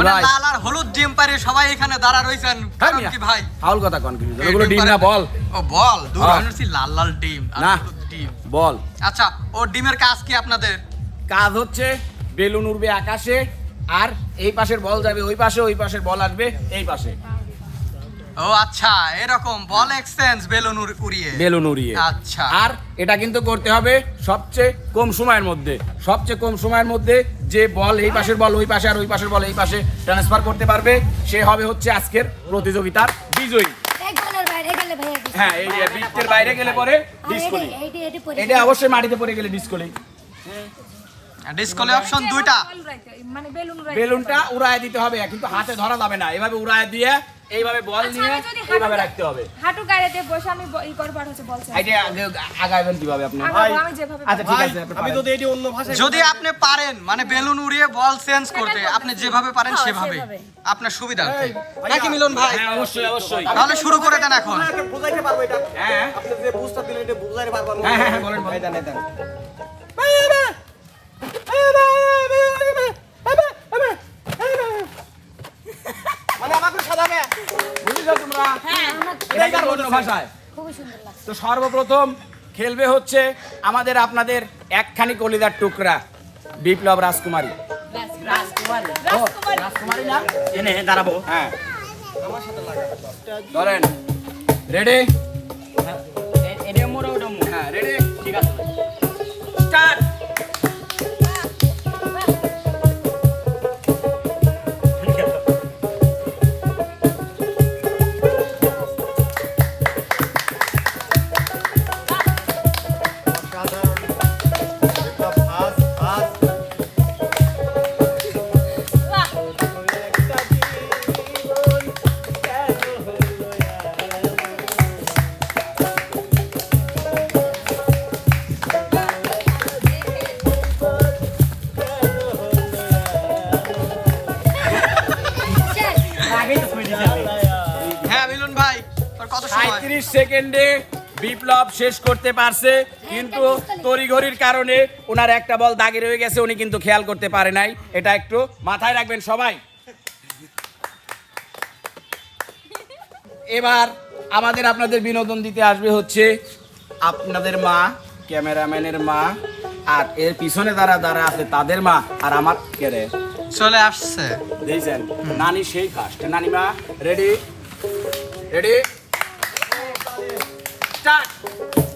মানে লাল আর হলুদ ডিম পারে সবাই এখানে দাঁড়া হ্যাঁ কি ভাই? ফাউল কথা কন কি ওগুলো ডিম না বল। ও বল। দূর হ্যাঁ। লাল লাল ডিম না। ডিম। বল। আচ্ছা ও ডিমের কাজ কি আপনাদের? কাজ হচ্ছে বেলুন উড়বে আকাশে আর এই পাশের বল যাবে ওই পাশে ওই পাশের বল আসবে এই পাশে। ও আচ্ছা এরকম বল এক্সচেঞ্জ বেলুন উড়- উড়িয়ে। বেলুন উড়িয়ে। আচ্ছা। আর এটা কিন্তু করতে হবে সবচেয়ে কম সময়ের মধ্যে সবচেয়ে কম সময়ের মধ্যে যে বল এই পাশের বল ওই পাশে আর ওই পাশের বল এই পাশে ট্রান্সফার করতে পারবে। সে হবে হচ্ছে আজকের প্রতিযোগিতার বিজয়ী। হ্যাঁ এই বৃত্তের বাইরে গেলে পরে আর ডিসকলি এইটা- এইটা- এইটা পরে- এটা অবশ্যই মাটিতে পড়ে গেলে ডিসকলি ডিসকলে অপশন দুইটা। মানে বেলুন বেলুনটা উড়ায় দিতে হবে কিন্তু হাতে ধরা যাবে না। এভাবে উড়ায় দিয়ে এইভাবে বল আচ্ছা, নিয়ে যদি এইভাবে রাখতে হবে। হাঁটু বসে আমি ই করবার হচ্ছে বলছে এটা আগে- আগাইবেন কীভাবে আপনি? আমি যেভাবে আচ্ছা ঠিক আছে আমি এটি অন্য ভাষায় যদি আপনি পারেন মানে বেলুন উড়িয়ে বল চেঞ্জ করতে আপনি যেভাবে পারেন হ্যাঁ, সেভাবে। আপনার সুবিধা নাকি মিলন ভাই? হ্যাঁ অবশ্যই অবশ্যই। তাহলে শুরু করে দেন এখন। বুঝাইতে পারব এটা। হ্যাঁ। আপনি যে বুঝটা দিলেন এটা বুঝাইতে পারব। হ্যাঁ, হ্যাঁ, বলেন, দেন, দেন। বুঝেছ তোমরা? অন্য ভাষায়। তো সর্বপ্রথম খেলবে হচ্ছে আমাদের আপনাদের একখানি কলিদার টুকরা বিপ্লব রাজকুমারী। রাজকুমারী। না এনে দাঁড়াবো। হ্যাঁ। ধরেন। রেডি সাঁত্রিশ সেকেন্ডে বিপ্লব শেষ করতে পারছে কিন্তু তড়িঘড়ির কারণে ওনার একটা বল দাগে রয়ে গেছে উনি কিন্তু খেয়াল করতে পারে নাই। এটা একটু মাথায় রাখবেন সবাই। এবার আমাদের আপনাদের বিনোদন দিতে আসবে হচ্ছে আপনাদের মা ক্যামেরাম্যানের মা আর এর পিছনে যারা যারা আছে তাদের মা আর আমার কেরে চলে আসছে। দেখছেন নানি সেই কাস্ট নানিমা রেডি রেডি স্টার্ট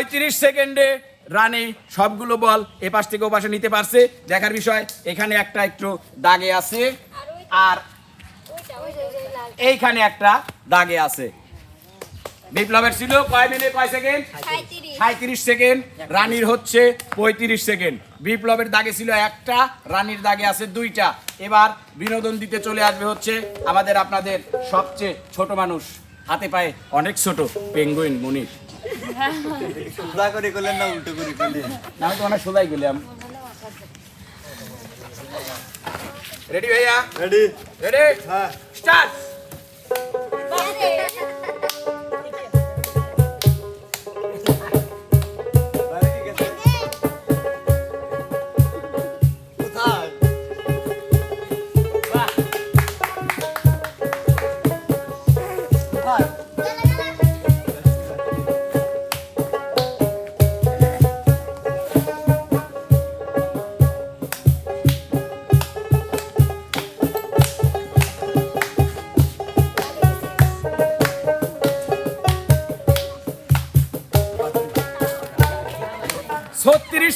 পঁয়ত্রিশ সেকেন্ডে রানী সবগুলো বল এপাশ থেকে ওপাশে নিতে পারছে। দেখার বিষয় এখানে একটা একটু দাগে আছে আর। এইখানে একটা দাগে আছে। বিপ্লবের ছিল কয় মিনিট কয় সেকেন্ড। সাঁত্রিশ সেকেন্ড। রানীর হচ্ছে পঁয়ত্রিশ সেকেন্ড। বিপ্লবের দাগে ছিল একটা রানীর দাগে আছে দুইটা। এবার বিনোদন দিতে চলে আসবে হচ্ছে আমাদের আপনাদের সবচেয়ে ছোট মানুষ হাতে পায়ে অনেক ছোট পেঙ্গুইন মনির। সোজা করে করলেন না উল্টো করে করলেন আমি তো অনেক সোজাই গেলাম রেডি ভাইয়া রেডি রেডি হ্যাঁ স্টার্ট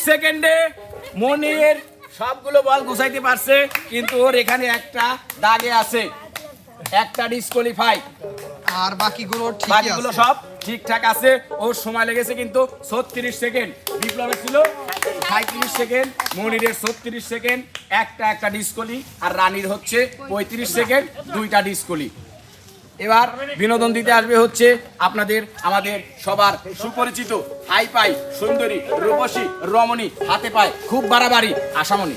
সেকেন্ডে মনির সবগুলো বল গুছাইতে পারছে কিন্তু ওর এখানে একটা দাগে আছে। একটা ডিসকোয়ালিফাই আর বাকিগুলো বাকিগুলো সব ঠিকঠাক আছে। ওর সময় লেগেছে কিন্তু ছত্রিশ সেকেন্ড। বিপ্লবের ছিল সাঁত্রিশ সেকেন্ড মনিরের ছত্রিশ সেকেন্ড। একটা একটা ডিসকলি আর রানীর হচ্ছে পঁয়ত্রিশ সেকেন্ড দুইটা ডিসকলি এবার বিনোদন দিতে আসবে হচ্ছে আপনাদের আমাদের সবার সুপরিচিত হাই পাই সুন্দরী রূপসী রমণী হাতে পায় খুব বাড়াবাড়ি আশামণি।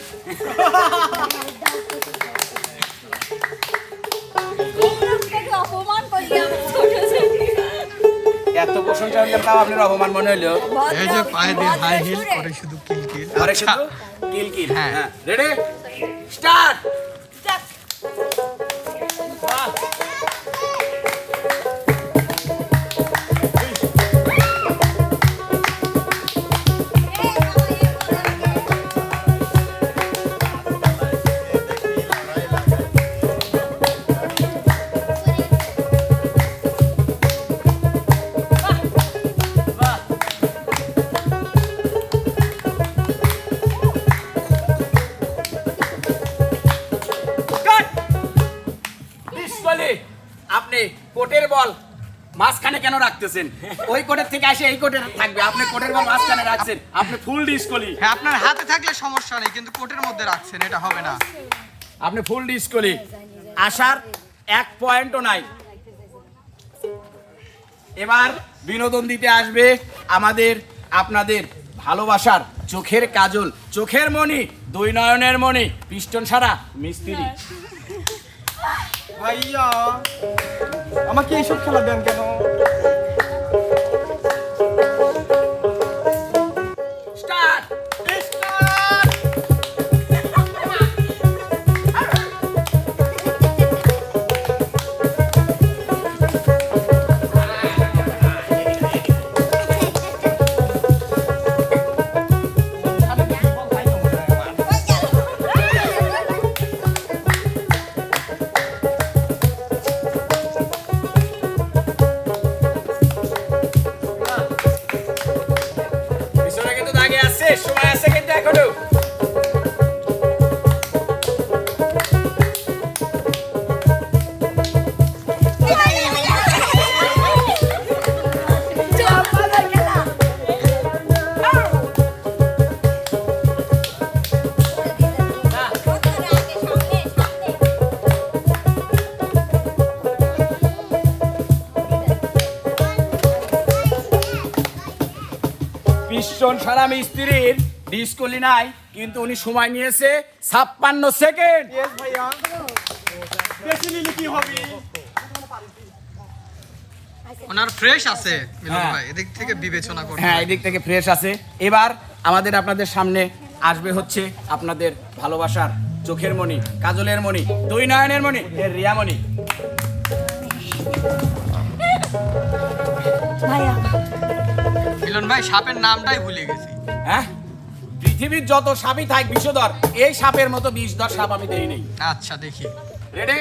এত প্রশংসা হইলে তাও আপনার অপমান মনে হইল? এই যে পায়ে দিয়ে হাই হিল করে শুধু কিলকিল। পরে আচ্ছা। শুধু কিল কিল হ্যাঁ। হ্যাঁ। রেডি স্টার্ট রাখতেছেন ওই কোটের থেকে আসে এই কোটে থাকবে আপনি কোটের বল মাঝখানে রাখছেন আপনি ফুল ডিসকলি হ্যাঁ আপনার হাতে থাকলে সমস্যা নেই কিন্তু কোটের মধ্যে রাখছেন এটা হবে না। আপনি ফুল ডিসকলি আসার এক পয়েন্টও নাই। এবার বিনোদন দিতে আসবে আমাদের আপনাদের ভালোবাসার চোখের কাজল চোখের মণি দুই নয়নের মণি পিস্টন সারা মিস্ত্রি। ভাইয়া আমাকে এইসব খেলা দেন কেন? পিস্টন সারা মিস্ত্রির ডিসকলি নাই কিন্তু উনি সময় নিয়েছে ছাপ্পান্ন সেকেন্ড ওনার ফ্রেশ আছে হ্যাঁ। এদিক থেকে বিবেচনা করতে হ্যাঁ এদিক থেকে ফ্রেশ আছে। এবার আমাদের আপনাদের সামনে আসবে হচ্ছে আপনাদের ভালোবাসার চোখের মণি কাজলের মণি দুই নয়নের মণি এর রিয়ামণি ভাইয়া মিলন ভাই সাপের নামটাই ভুলে গেছি। হ্যাঁ? পৃথিবীর যত সাপই থাক বিষধর এই সাপের মতো বিষধর সাপ আমি দেই নেই। আচ্ছা দেখি। রেডি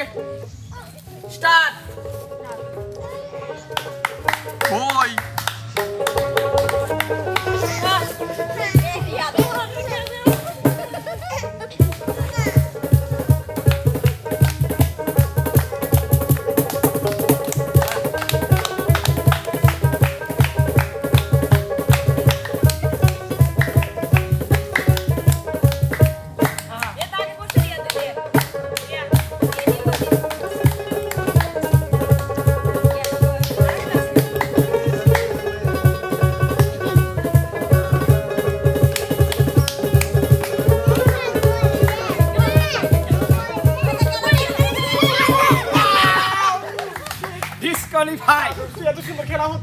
স্টার্ট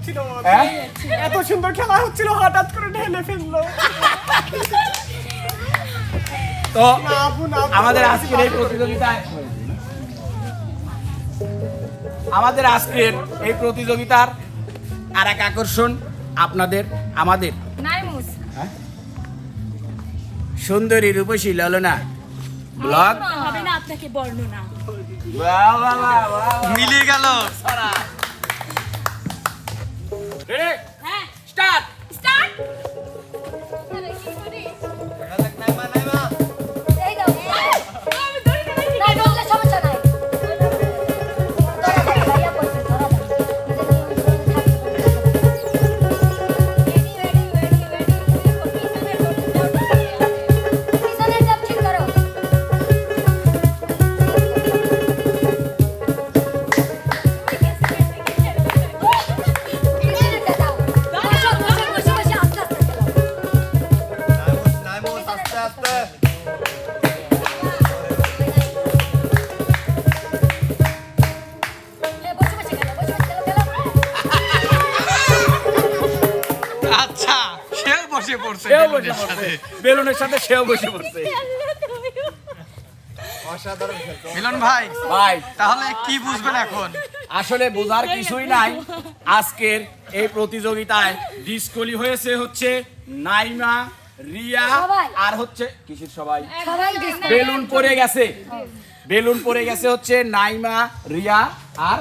হচ্ছিল। হ্যাঁ? এত সুন্দর খেলা হচ্ছিল হঠাৎ করে ঢেলে ফেলল। তো। আমাদের আজকের এই প্রতিযোগিতায় আমাদের আজকের এই প্রতিযোগিতার আর এক আকর্ষণ আপনাদের আমাদের। সুন্দরী রূপসী ললনা। ব্লগ। মিলিয়ে গেল। Ready? হ্যাঁ বসে বেলুনের সাথে। সেও বসে পড়ছে। মিলন ভাই ভাই। তাহলে কি বুঝবেন এখন? আসলে বোঝার কিছুই নাই। আজকের এই প্রতিযোগিতায় ডিসকলি হয়েছে হচ্ছে নাইমা রিয়া আর হচ্ছে কিসের সবাই? বেলুন পড়ে গেছে। বেলুন পড়ে গেছে হচ্ছে নাইমা রিয়া আর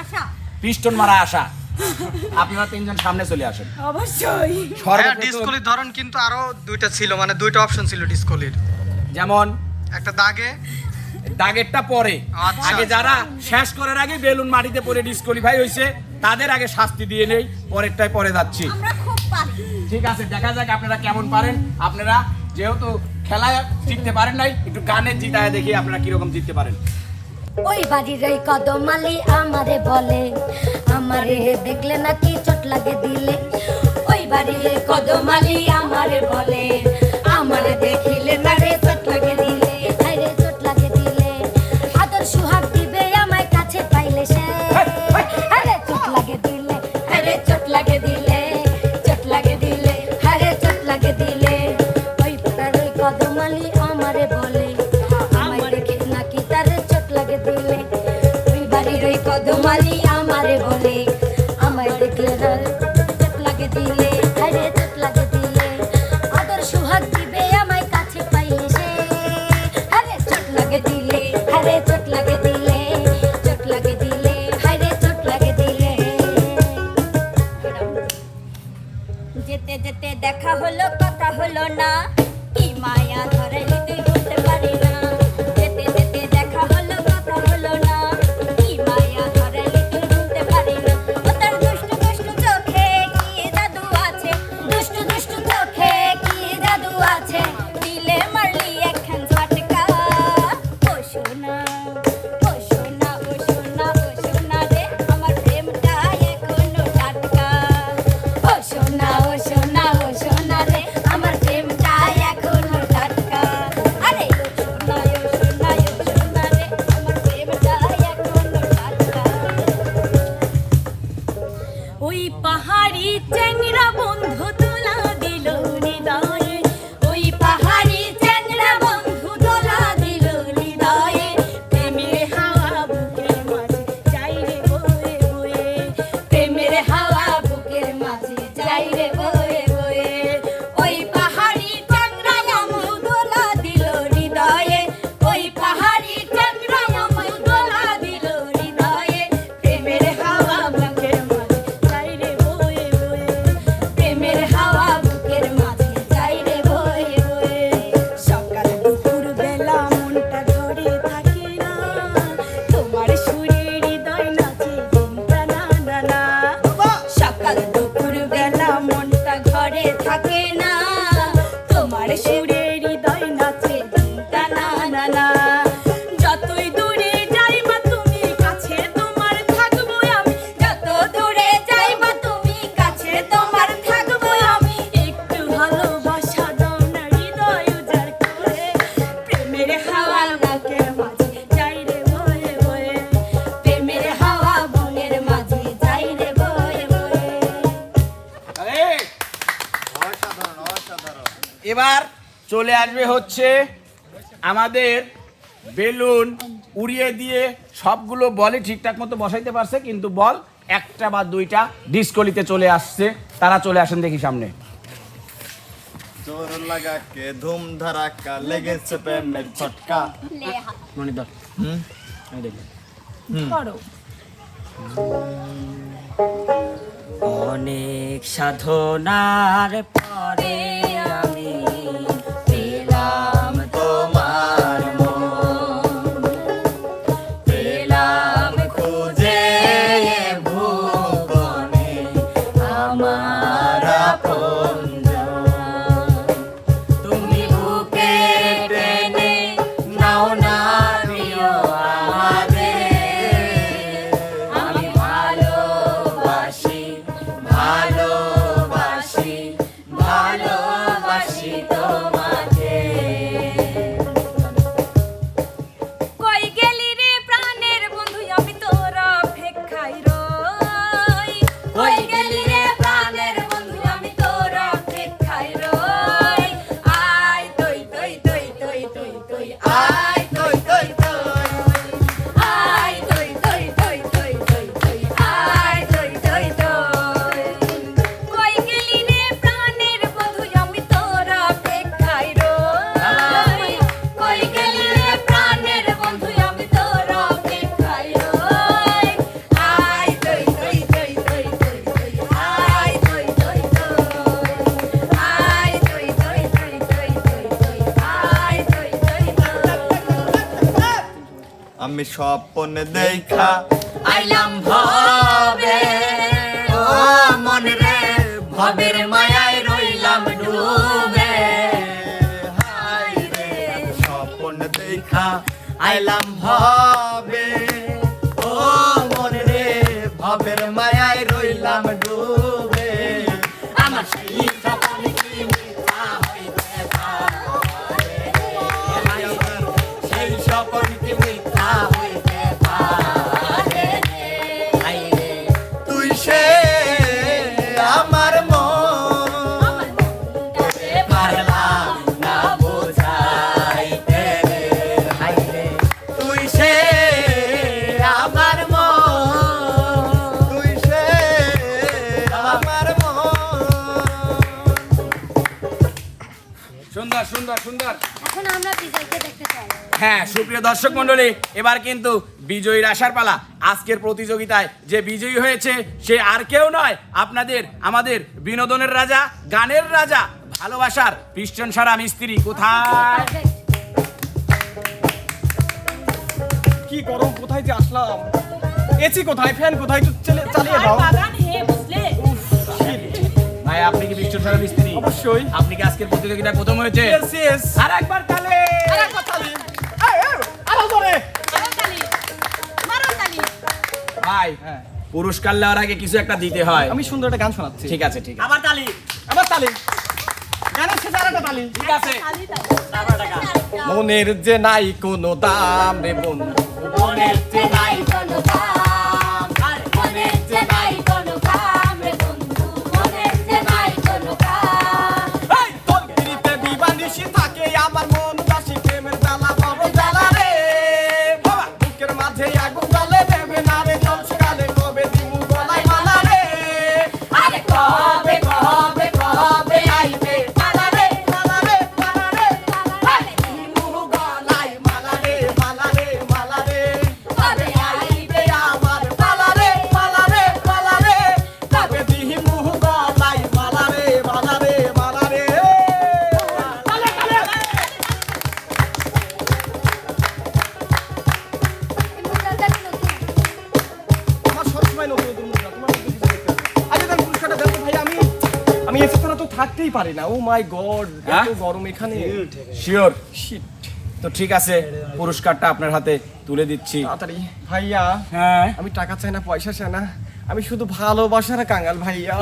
আশা। পিস্টন মারা আসা আপনারা তিনজন সামনে চলে আসেন। অবশ্যই। হ্যাঁ ডিসকলির ধরন কিন্তু আরও দুইটা ছিল মানে দুইটা অপশন ছিল ডিসকলির। যেমন একটা দাগে। দাগেরটা পরে। আচ্ছা, আগে আচ্ছা। যারা শেষ করার আগে বেলুন মাটিতে পড়ে ডিসকোয়ালিফাই হয়েছে তাদের আগে শাস্তি দিয়ে নেই পরেরটাই পরে যাচ্ছি। আমরা খুব পারি। ঠিক আছে দেখা যাক আপনারা কেমন পারেন। আপনারা যেহেতু খেলায় জিততে পারেন নাই একটু গানের জিতায় দেখি আপনারা কীরকম জিততে পারেন। ওই বাড়ির ওই কদমালি আমারে বলে। আমারে দেখলে নাকি চোট লাগে দিলে। ওই বাড়ির কদম কদমালি আমারে বলে। আমারে দেখিলে যেতে দেখা হলো কথা হলো না। কি মায়া ধরে তুই বলতে পারি না। পাহাড়ি চ্যাংরা বন্ধু এবার চলে আসবে হচ্ছে আমাদের বেলুন উড়িয়ে দিয়ে সবগুলো বলে ঠিকঠাক মতো বসাইতে পারছে কিন্তু বল একটা বা দুইটা ডিসকলিতে চলে আসছে। তারা চলে আসেন দেখি সামনে। জোর লাগা কে ধুম ধারাক্কা লেগেছে প্রেমের ছটকা। হুম? আমি দেখি। করো অনেক সাধনার পরে আমি পেলাম cười ai cười cười, cười. আমি স্বপ্ন দেখা আইলাম ভবে। ও মন রে ভবের মায়ায় সুন্দর সুন্দর। সুন্দর এখন আমরা বিজয়কে দেখতে চাই। হ্যাঁ সুপ্রিয় দর্শক মন্ডলী এবার কিন্তু বিজয়ীর আসার পালা। আজকের প্রতিযোগিতায় যে বিজয়ী হয়েছে সে আর কেউ নয় আপনাদের আমাদের বিনোদনের রাজা গানের রাজা ভালোবাসার পিস্টন সারা মিস্ত্রি কোথায়? কি গরম কোথায় যে আসলাম? এসি কোথায়? ফ্যান কোথায়? একটু চালিয়ে দাও। ভাই আপনি কি পিস্টন সারা মিস্ত্রি অবশ্যই। আপনি কি আজকের প্রতিযোগিতায় প্রথম হয়েছে. আর একবার তালে। আরেকবার তালি। এই, এই, আরও জোরে। ভাই পুরস্কার নেওয়ার আগে কিছু একটা দিতে হয়। আমি সুন্দর একটা গান শোনাচ্ছি। ঠিক আছে ঠিক আছে। আবার তালি। আবার তালি। গানের শেষে আরেকটা তালি। ঠিক আছে। মনের যে নাই কোনো দাম রে বন্ধু। মনের যে নাই কোনো কাম পারি না। ও মাই গড হ্যাঁ? এত গরম এখানে। শিওর তো ঠিক আছে পুরস্কারটা আপনার হাতে তুলে দিচ্ছি। তাড়াতাড়ি। ভাইয়া হ্যাঁ? আমি টাকা চাই না পয়সা চাই না। আমি শুধু ভালোবাসার কাঙ্গাল ভাইয়া।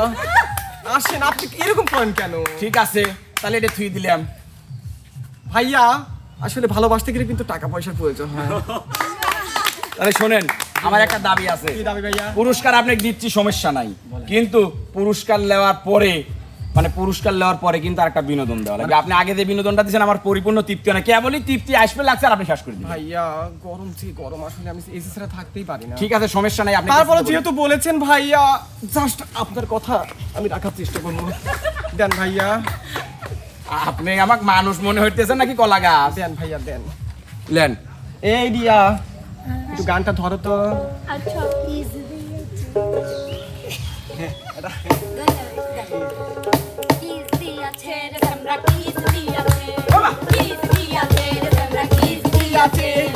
আসেন আপনি কি এরকম করেন কেন? ঠিক আছে তাহলে এটা থুই দিলাম। ভাইয়া আসলে ভালোবাসতে গেলে কিন্তু টাকা পয়সার প্রয়োজন হয়। তাহলে শোনেন আমার একটা দাবি আছে। কি দাবি ভাইয়া? পুরস্কার আপনাকে দিচ্ছি সমস্যা নাই। কিন্তু পুরস্কার নেওয়ার পরে মানে পুরস্কার নেওয়ার পরে কিন্তু আর একটা বিনোদন দেওয়া লাগবে আপনি আগে যে বিনোদনটা দিচ্ছেন আমার পরিপূর্ণ তৃপ্তি হয় না। কেবলই তৃপ্তি আসবে লাগছে আর আপনি শেষ করে দিন ভাইয়া গরম যে গরম আসলে আমি এসি ছাড়া থাকতেই পারি না। ঠিক আছে সমস্যা নাই আপনি তারপরে যেহেতু বলেছেন ভাইয়া জাস্ট আপনার কথা আমি রাখার চেষ্টা করব। দেন ভাইয়া। আপনি আমাকে মানুষ মনে হইতেছেন নাকি কলা গাছ? দেন ভাইয়া দেন। লেন। এই দিয়া একটু গানটা ধরো তো। আচ্ছা প্লিজ কিস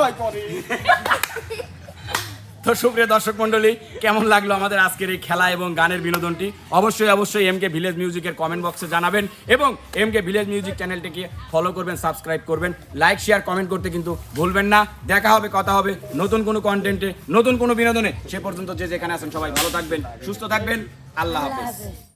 ভয় করে। তো সুপ্রিয় দর্শক মন্ডলী কেমন লাগল আমাদের আজকের এই খেলা এবং গানের বিনোদনটি? অবশ্যই অবশ্যই এম কে ভিলেজ মিউজিকের কমেন্ট বক্সে জানাবেন এবং এম কে ভিলেজ মিউজিক চ্যানেলটিকে ফলো করবেন সাবস্ক্রাইব করবেন। লাইক শেয়ার কমেন্ট করতে কিন্তু ভুলবেন না। দেখা হবে, কথা হবে নতুন কোনো কন্টেন্টে নতুন কোনো বিনোদনে। সে পর্যন্ত যে যেখানে আছেন সবাই ভালো থাকবেন, সুস্থ থাকবেন। আল্লাহ হাফেজ।